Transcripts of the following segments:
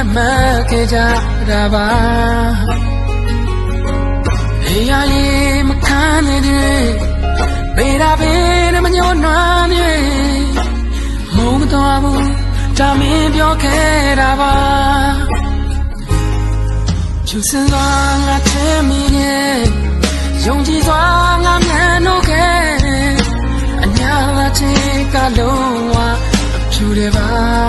တ်မှတ်ခဲ့ကြတာပါနေရာရေးမခံနေတယ်ပေရာပင်မညှို့နှွမ်းမြေမုံမတော်ဘူးဒါမင်းပြောခဲ့တာပါကျူစင်စွာငါချမ်းမိရဲ့ယုံကြည်စွာငါမျက်နှာခဲ့အညာလက်ချေကလုံးဝအဖြူတွေပါ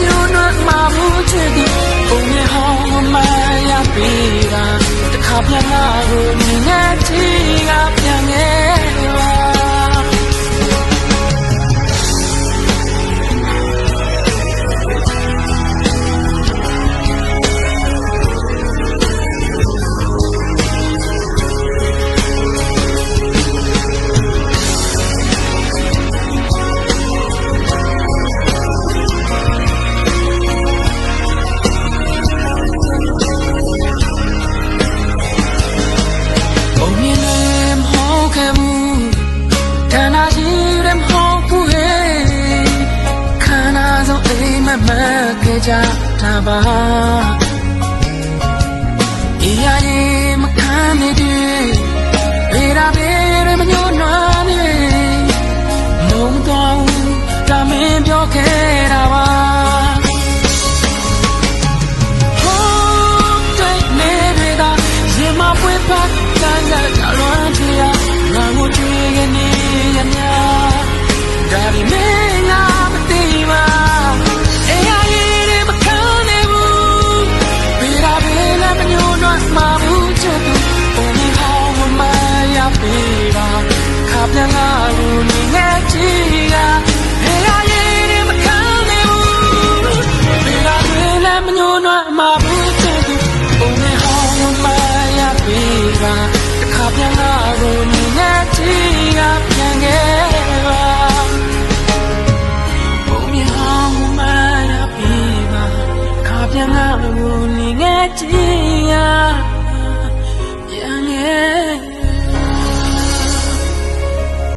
မျိုးနှွတ်မှာမှုချစ်သည်ပုံရဟောင်းမရပြီတာတစ်ခါပြန်လာကိုနည်းနဲ့ချီက ခဲ့ကြတာပါ 记